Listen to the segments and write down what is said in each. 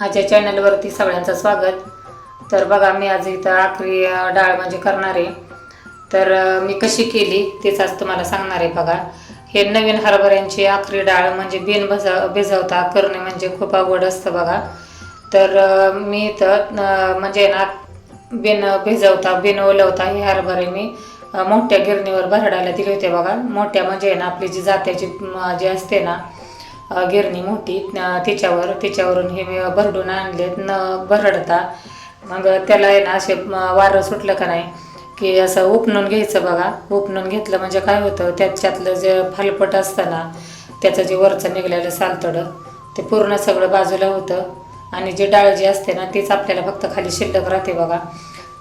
माझ्या चॅनलवरती सगळ्यांचं स्वागत. तर बघा मी आज इथं आखरी डाळ म्हणजे करणार आहे. तर मी कशी केली तेच आज तुम्हाला सांगणार आहे बघा. हे नवीन हरभऱ्यांची आखरी डाळ म्हणजे बिन भजा भिजवता करणे म्हणजे खूप अवघड असतं बघा. तर मी इथं म्हणजे ना बिन भिजवता बिन ओलवता हे हरभरे मी मोठ्या गिरणीवर भरडायला दिले होते बघा. मोठ्या म्हणजे ना आपली जी जात्याची जी असते ना गिरणी मोठी तिच्यावर तिच्यावरून हे भरडून आणलेत न भरडता. मग त्याला आहे ना असे वारं सुटलं का नाही की असं उपणून घ्यायचं बघा. उपणून घेतलं म्हणजे काय होतं त्याच्यातलं जे फालपट असतं ना त्याचं जे वरचं निघलेलं सालतडं ते पूर्ण सगळं बाजूला होतं. आणि जी डाळ जी असते ना तीच आपल्याला फक्त खाली शिल्लक राहते बघा.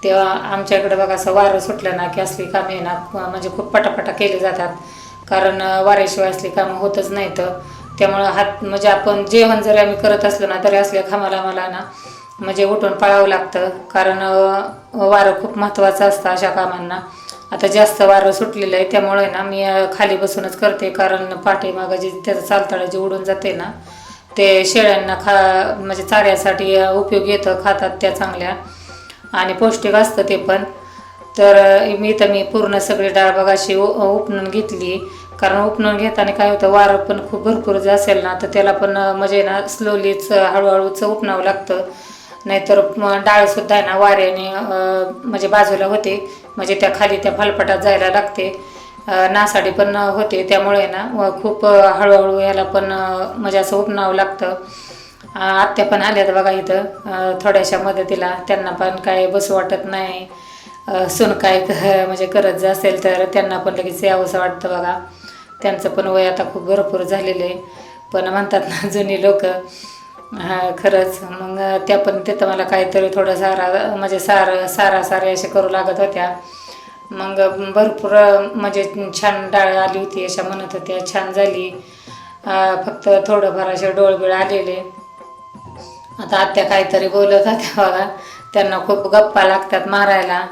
तेव्हा आमच्याकडे बघा असं वारं सुटलं ना की असली कामे ना म्हणजे खूप पटापटा केली जातात. कारण वाऱ्याशिवाय असली कामं होतच नाही तर त्यामुळं हात म्हणजे आपण जेवण जरी आम्ही करत असलो ना तरी असल्या खामाला मला ना म्हणजे उठून पळावं लागतं. कारण वारं खूप महत्त्वाचं असतं अशा कामांना. आता जास्त वारं सुटलेलं आहे त्यामुळे ना मी खाली बसूनच करते. कारण पाठीमागं जे त्याचं चालतळं जे उडून जाते ना ते शेळ्यांना खा म्हणजे चाऱ्यासाठी उपयोग येतं खातात त्या चांगल्या. आणि पौष्टिक असतं ते पण. तर मी तर मी पूर्ण सगळी डाळ बघाशी उपणून घेतली. कारण उपणून घेताना काय होतं वारं पण खूप भरपूर जे असेल ना तर त्याला पण म्हणजे ना स्लोलीच हळूहळूच उपणावं लागतं. नाहीतर डाळसुद्धा आहे ना वाऱ्याने म्हणजे बाजूला होते. म्हणजे त्या खाली त्या फालपटात जायला लागते. नासाडी पण होते. त्यामुळे ना व खूप हळूहळू याला पण म्हणजे असं उपणावं लागतं. आत्या पण आल्यात बघा इथं. थोड्याशा मदतीला. त्यांना पण काय बसू वाटत नाही. अ, सून काय म्हणजे करत जर असेल तर त्यांना पण लगेच यावंसं वाटतं बघा. त्यांचं पण वय आता खूप भरपूर झालेलं आहे. पण म्हणतात ना जुनी लोक खरंच. मग त्या पण तिथं मला काहीतरी थोडं सारा म्हणजे सार सारा सारे असे करू लागत होत्या. मग भरपूर म्हणजे छान डाळ आली होती अशा म्हणत होत्या. छान झाली. फक्त थोडंफार असे डोळबिळ आलेले. आता आत्या काहीतरी बोलत होत्या बघा. त्यांना खूप गप्पा लागतात मारायला.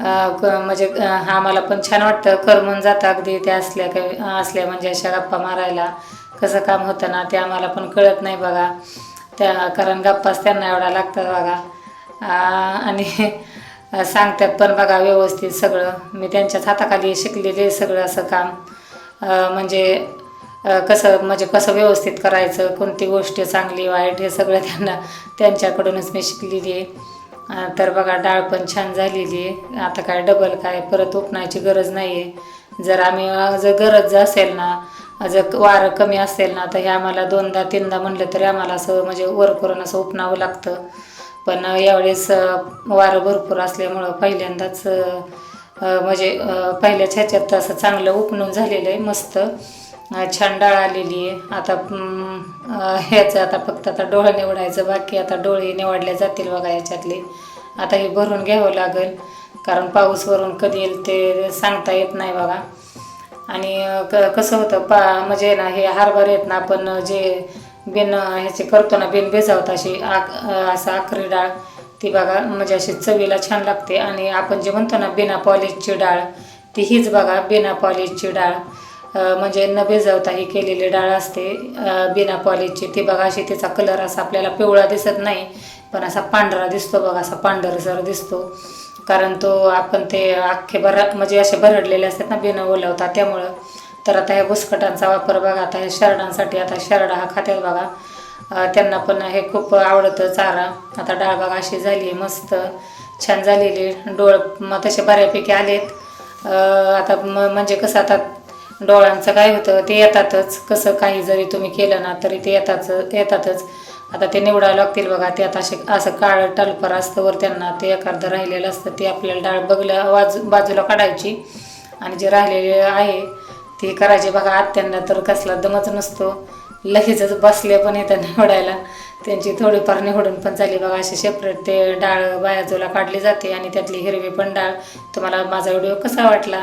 म्हणजे हा आम्हाला पण छान वाटतं. करमून जातं अगदी त्या असल्या काही असल्या म्हणजे अशा गप्पा मारायला. कसं काम होतं ना ते आम्हाला पण कळत नाही बघा. त्या कारण गप्पाच त्यांना एवढा लागतात बघा. आणि सांगतात पण बघा व्यवस्थित सगळं. मी त्यांच्याच हाताखाली शिकलेले सगळं असं काम. म्हणजे कसं म्हणजे कसं व्यवस्थित करायचं कोणती गोष्ट चांगली वाईट हे सगळं त्यांना त्यांच्याकडूनच मी शिकलेली आहे. तर बघा डाळ पण छान झालेली आहे. आता काय डबल काय परत उपणायची गरज नाही आहे जर आम्ही जर गरज असेल ना जर वारं कमी असेल ना तर हे आम्हाला दोनदा तीनदा म्हणलं तरी आम्हाला असं म्हणजे वर करून असं उपणावं लागतं. पण यावेळेस वारं भरपूर असल्यामुळं पहिल्यांदाच म्हणजे पहिल्याच ह्याच्यात असं चांगलं उपणून झालेलं आहे मस्त. छान डाळ आलेली आहे. आता ह्याचं आता फक्त आता डोळं निवडायचं बाकी आता डोळे निवडले जातील बघा याच्यातले. आता हे भरून घ्यावं लागेल कारण पाऊस वरून कधी येईल ते सांगता येत नाही बघा. आणि क कसं होतं पा म्हणजे ना हे हरभरे येत ना आपण जे बिन ह्याचे करतो ना बिन भिजवता अशी आक असं आखरी डाळ ती बघा म्हणजे अशी चवीला छान लागते. आणि आपण जे म्हणतो ना बिना पॉलिशची डाळ ती हीच बघा बिना पॉलिशची डाळ. म्हणजे न भिजवता ही केलेली डाळ असते. बिना पॉलिशची. ती बघा अशी तिचा कलर असा आपल्याला पिवळा दिसत नाही पण असा पांढरा दिसतो बघा असा पांढरसर दिसतो. कारण तो आपण ते अख्खे भर म्हणजे असे भरडलेले असतात ना बिनं ओलवता त्यामुळं. तर आता ह्या घुसकटांचा वापर बघा आता ह्या शरडांसाठी आता शरडा हा खात्यात बघा. त्यांना पण हे खूप आवडतं चारा. आता डाळ बघा अशी झाली मस्त. छान झालेली. डोळ मग तसे बऱ्यापैकी आलेत. आता म म्हणजे कसं आता डोळ्यांचं काय होतं ते येतातच. कसं काही जरी तुम्ही केलं ना तरी ते येताच येतातच. आता ते निवडावं लागतील बघा ते आता असे असं काळं टलपर असतं वर त्यांना ते एखादं राहिलेलं असतं ते आपल्याला डाळ बघल्या बाजू बाजूला काढायची. आणि जे राहिलेले आहे ते करायचे. बघा आत्यांना तर कसला दमच नसतो. लगेचच बसले पण येतात निवडायला. त्यांची थोडीफार निवडून पण झाली. बघा असे सेपरेट ते डाळ बाजूला काढली जाते आणि त्यातली हिरवी पण डाळ. तुम्हाला माझा व्हिडिओ कसा वाटला?